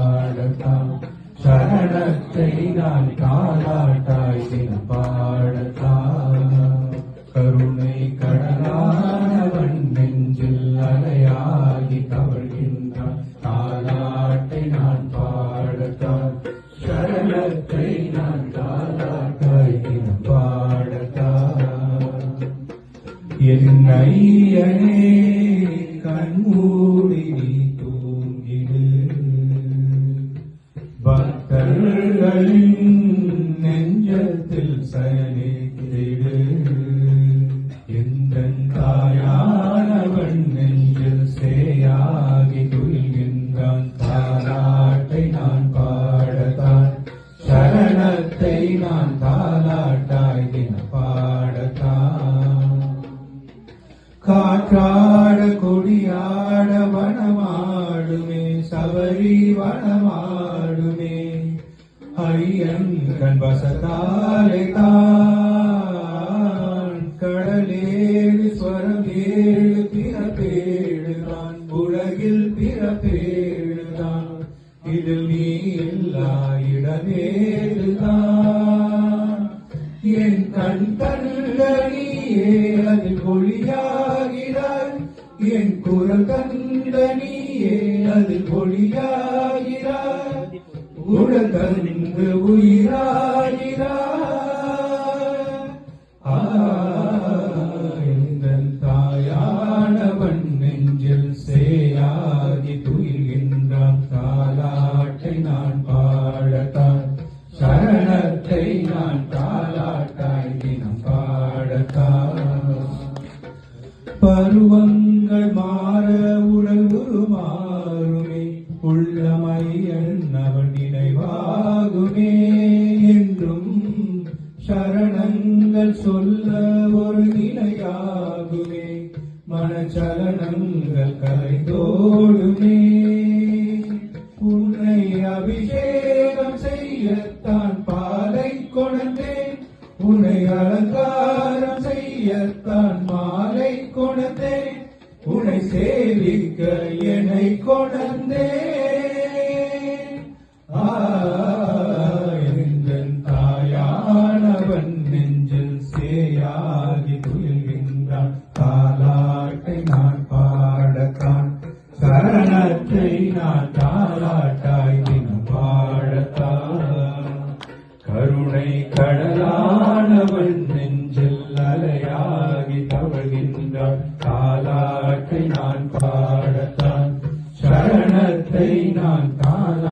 பாடத்தான் சரணத்தை நான் காலாட்டாய் தினம் பாடத்தான் கருணை கடலானவன் நெஞ்சில் அலையாகி கவழ்கின்றான் தாலாட்டை நான் பாடத்தான் சரணத்தை நான் என் ஐயனே கண்மூடி தாலாட்டாய் தின பாடத்தான் காற்றாட கொடியாட வனமாடுமே சபரி வனமாடுமே ஐயன் கண் வசத்தாலே தான் கடலேழு ஸ்வரம் ஏழு பிறப்பேழு தான் உலகில் பிறப்பேழு தான் இது நீ இல்லா இடமேழு கண்ட நீயே ஒளியாகிறாய் என் குரல் கண்ட நீயே அதில் ஒளியாகிறாய் உடல் கண்டு உயிராகிறாய் இந்த தாயானவன் நெஞ்சில் சேயாகி துயில்கின்றான் தாலாட்டை நான் பாடத்தான். சரணத்தை நான் தாலாட்டாய் பருவங்கள் மாற உடல் உருமாறுமே உள்ளமை எண்ணவன் நினைவாகுமே என்றும் சரணங்கள் சொல்ல ஒரு நிலையாகுமே மனச்சலனங்கள் கலைந்தோடுமே உன்னை அபிஷேகம் செய்யத்தான் பாலை கொண்டேன் உன்னை அலங்காரம் செய்யத்தான் மாலை மகிழ்விக்க என்னை கொணர்ந்தே ஆந்தன் தாயானவன் நெஞ்சில் சேயாகி துயில்கின்றான் தாலாட்டை நான் பாடத்தான் சரணத்தை நான் தாலாட்டாய் கடலானவன் நெஞ்சில் அலையாகி தவழ்கின்றான். தாலாட்டை நான் பாடத்தான் சரணத்தை நான்